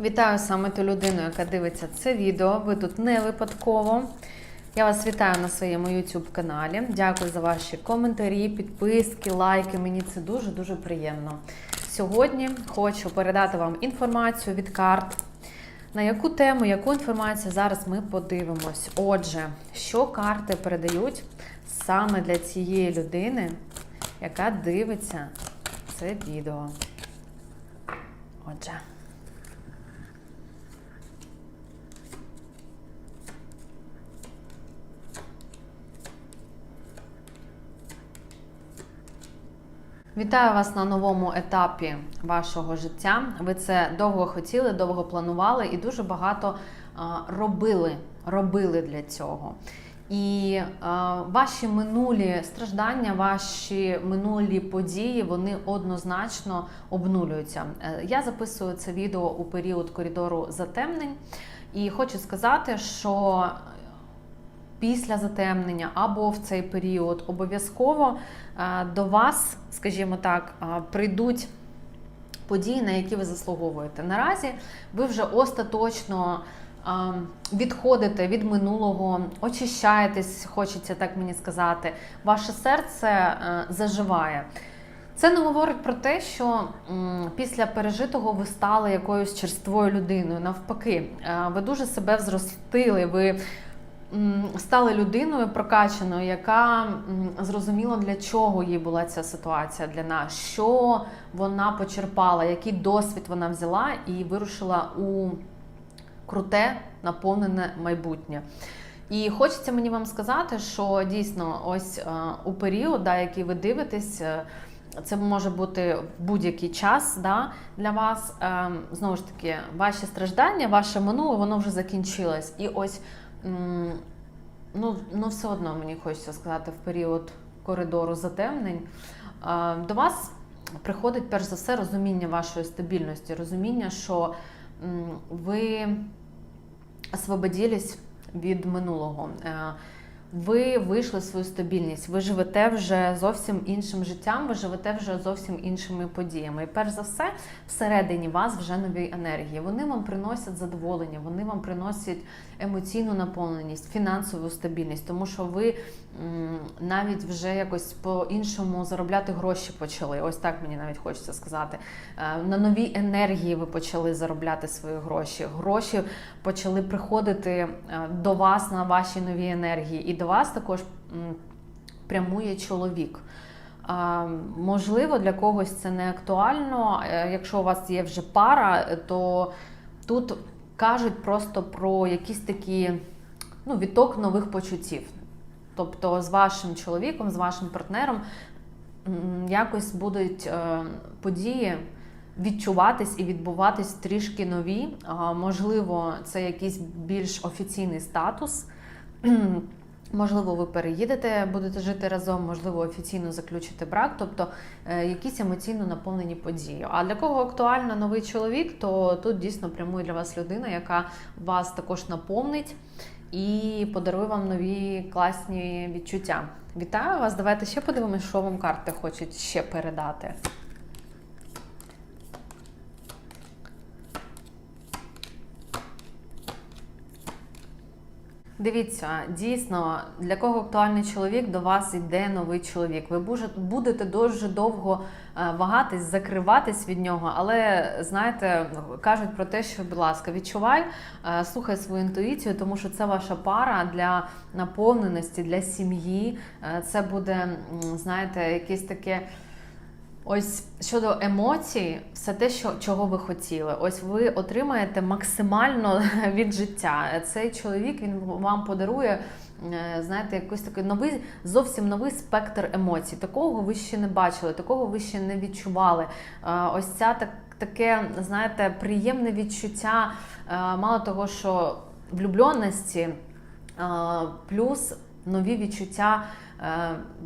Вітаю саме ту людину, яка дивиться це відео. Ви тут не випадково. Я вас вітаю на своєму YouTube каналі. Дякую за ваші коментарі, підписки, лайки. Мені це дуже-дуже приємно. Сьогодні хочу передати вам інформацію від карт. На яку тему, яку інформацію зараз ми подивимось. Отже, що карти передають саме для цієї людини, яка дивиться це відео. Отже. Вітаю вас на новому етапі вашого життя. Ви це довго хотіли, довго планували і дуже багато робили, робили для цього. І ваші минулі страждання, ваші минулі події, вони однозначно обнулюються. Е, Я записую це відео у період коридору затемнень, і хочу сказати, що після затемнення або в цей період обов'язково е, до вас, скажімо так, е, прийдуть події, на які ви заслуговуєте. Наразі ви вже остаточно е, відходите від минулого, очищаєтесь, хочеться так мені сказати. Ваше серце заживає. Це не говорить про те, що після пережитого ви стали якоюсь черствою людиною. Навпаки, ви дуже себе взростили. ви м, Стали людиною прокачаною, яка зрозуміла, для чого їй була ця ситуація для нас, що вона почерпала, який досвід вона взяла і вирушила у круте, наповнене майбутнє. І хочеться мені вам сказати, що дійсно, ось е, у період, да, який ви дивитесь, е, це може бути в будь-який час да, для вас. Е, знову ж таки, ваші страждання, ваше минуле, воно вже закінчилось. І ось ну, ну все одно мені хочеться сказати, в період коридору затемнень е, до вас приходить перш за все розуміння вашої стабільності, розуміння, що ви освободились від минулого. Ви вийшли свою стабільність, ви живете вже зовсім іншим життям, ви живете вже зовсім іншими подіями. І перш за все, всередині вас вже нові енергії. Вони вам приносять задоволення, вони вам приносять емоційну наповненість, фінансову стабільність, тому що ви навіть вже якось по-іншому заробляти гроші почали. Ось так мені навіть хочеться сказати. Е, На новій енергії ви почали заробляти свої гроші. Гроші почали приходити е, до вас на ваші нові енергії. І до вас також прямує чоловік. Можливо, для когось це не актуально. Е, Якщо у вас є вже пара, то тут кажуть просто про якісь такі ну, відток нових почуттів. Тобто з вашим чоловіком, з вашим партнером якось будуть е, події відчуватись і відбуватись трішки нові. Можливо, це якийсь більш офіційний статус. Можливо, ви переїдете, будете жити разом, можливо, офіційно заключите брак, тобто е, якісь емоційно наповнені події. А для кого актуально новий чоловік, то тут дійсно прямує для вас людина, яка вас також наповнить і подарує вам нові класні відчуття. Вітаю вас! Давайте ще подивимось, що вам карти хочуть ще передати. Дивіться, дійсно, для кого актуальний чоловік, до вас йде новий чоловік. Ви будете дуже довго е, вагатись, закриватись від нього, але знаєте, кажуть про те, що, будь ласка, відчувай, е, слухай свою інтуїцію, тому що це ваша пара для наповненості, для сім'ї. Е, Це буде, знаєте, якесь таке. Ось щодо емоцій, все те, що чого ви хотіли. Ось ви отримаєте максимально від життя. Цей чоловік він вам подарує, е, знаєте, якийсь такий новий, зовсім новий спектр емоцій. Такого ви ще не бачили, такого ви ще не відчували. Е, Ось ця так. Таке, знаєте, приємне відчуття, е, мало того, що влюбленості, плюс нові відчуття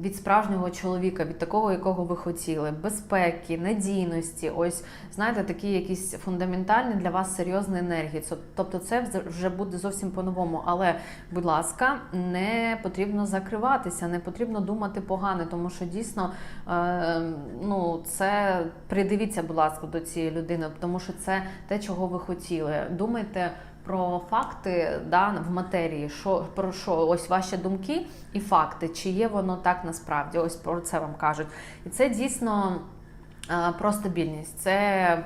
від справжнього чоловіка, від такого, якого ви хотіли, безпеки, надійності. Ось знаєте, такі якісь фундаментальні для вас серйозні енергії. Тобто, це вже буде зовсім по-новому. Але, будь ласка, не потрібно закриватися, не потрібно думати погане, тому що дійсно е, ну, це придивіться, будь ласка, до цієї людини, тому що це те, чого ви хотіли. Думайте. Про факти да, в матерії, що про що ось ваші думки і факти, чи є воно так насправді? Ось про це вам кажуть. І це дійсно е, про стабільність. Це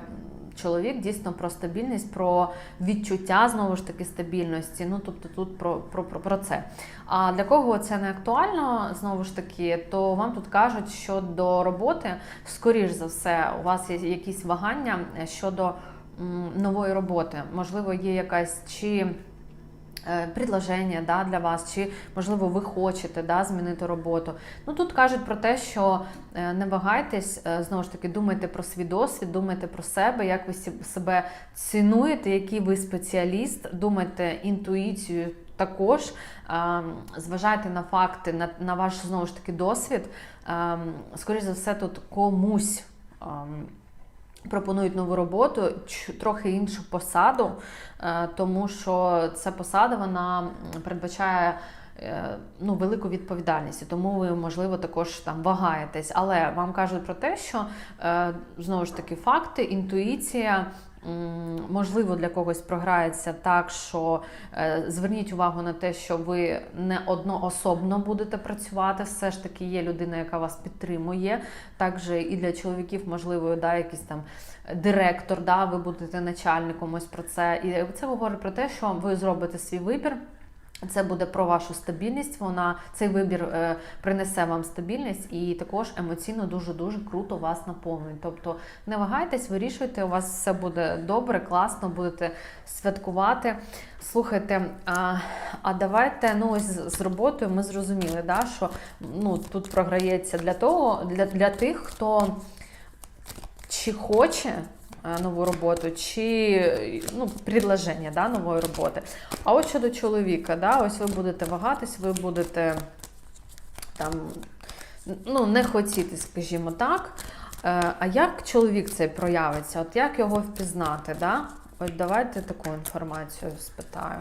чоловік дійсно про стабільність, про відчуття знову ж таки стабільності. Ну тобто тут про, про, про, про це. А для кого це не актуально, знову ж таки, то вам тут кажуть, що до роботи, скоріш за все, у вас є якісь вагання щодо нової роботи. Можливо, є якась чи е, предложення да, для вас, чи можливо ви хочете да, змінити роботу. Ну тут кажуть про те, що е, не вагайтесь, е, знову ж таки, думайте про свій досвід, думайте про себе, як ви себе цінуєте, який ви спеціаліст, думайте інтуїцію. Також зважайте на факти, на, на ваш знову ж таки досвід. Е, скоріше за все, тут комусь е, пропонують нову роботу, трохи іншу посаду, е, тому що ця посада вона передбачає. е, Ну, велику відповідальність, тому ви, можливо, також там вагаєтесь. Але вам кажуть про те, що е, знову ж таки факти, інтуїція, можливо, для когось програється так, що е, зверніть увагу на те, що ви не одноособно будете працювати. Все ж таки є людина, яка вас підтримує. Також і для чоловіків, можливо, да, якийсь там директор, да, ви будете начальником ось про це. І це говорить про те, що ви зробите свій вибір. Це буде про вашу стабільність. Вона цей вибір е, принесе вам стабільність і також емоційно дуже дуже круто вас наповнить. Тобто не вагайтесь, вирішуйте, у вас все буде добре, класно, будете святкувати. Слухайте, а, а давайте ну ось з з роботою ми зрозуміли, да, що ну тут програється для того, для, для тих, хто чи хоче нову роботу, чи ну, предложення да, нової роботи. А от щодо чоловіка, да, ось ви будете вагатись, ви будете там, ну, не хотіти, скажімо так. Е, А як чоловік цей проявиться? От як його впізнати? Да? От давайте таку інформацію спитаю.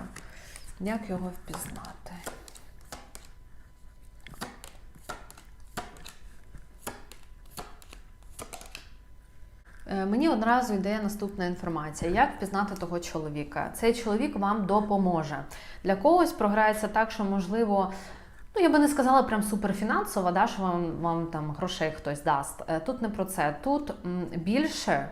Як його впізнати? Мені одразу йде наступна інформація. Як впізнати того чоловіка? Цей чоловік вам допоможе. Для когось програється так, що можливо. Ну, я би не сказала прям суперфінансово, да, що вам, вам там грошей хтось дасть. Е, Тут не про це. Тут більше,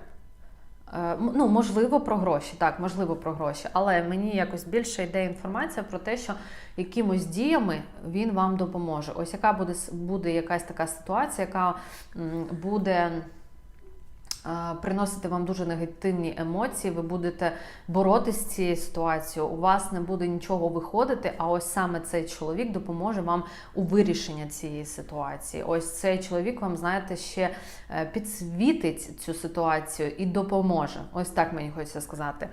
е, ну, можливо, про гроші. Так, можливо, про гроші. Але мені якось більше йде інформація про те, що якимось діями він вам допоможе. Ось яка буде, буде якась така ситуація, яка буде е, приносити вам дуже негативні емоції, ви будете боротися з цією ситуацією, у вас не буде нічого виходити, а ось саме цей чоловік допоможе вам у вирішенні цієї ситуації. Ось цей чоловік вам, знаєте, ще е, підсвітить цю ситуацію і допоможе. Ось так мені хочеться сказати.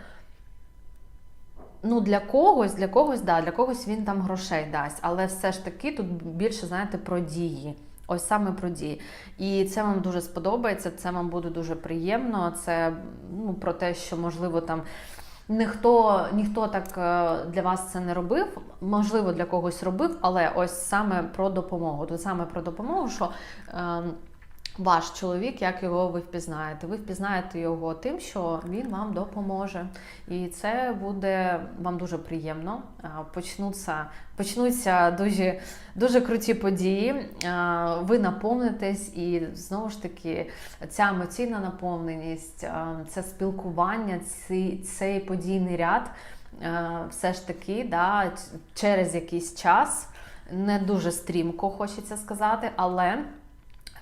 Ну, для когось, для когось, да, для когось він там грошей дасть, але все ж таки тут більше, знаєте, про дії. Ось саме про дії. І це вам дуже сподобається, це вам буде дуже приємно. Це ну, про те, що, можливо, там ніхто, ніхто так е, для вас це не робив. Можливо, для когось робив, але ось саме про допомогу. Тут саме про допомогу, що. Е, ваш чоловік, як його ви впізнаєте? Ви впізнаєте його тим, що він вам допоможе. І це буде вам дуже приємно. Почнуться, почнуться дуже, дуже круті події. Ви наповнитесь, і знову ж таки, ця емоційна наповненість, це спілкування, цей, подійний ряд все ж таки да, через якийсь час. Не дуже стрімко хочеться сказати, але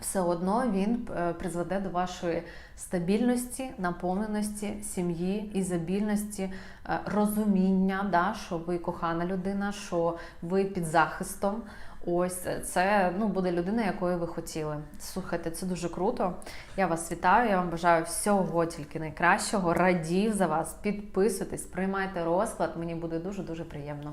все одно він е, призведе до вашої стабільності, наповненості, сім'ї, ізобільності, е, розуміння, да, що ви кохана людина, що ви під захистом. Ось е, це ну, буде людина, якою ви хотіли. Слухайте, це дуже круто. Я вас вітаю. Я вам бажаю всього тільки найкращого. Радів за вас. Підписуйтесь, приймайте розклад. Мені буде дуже дуже приємно.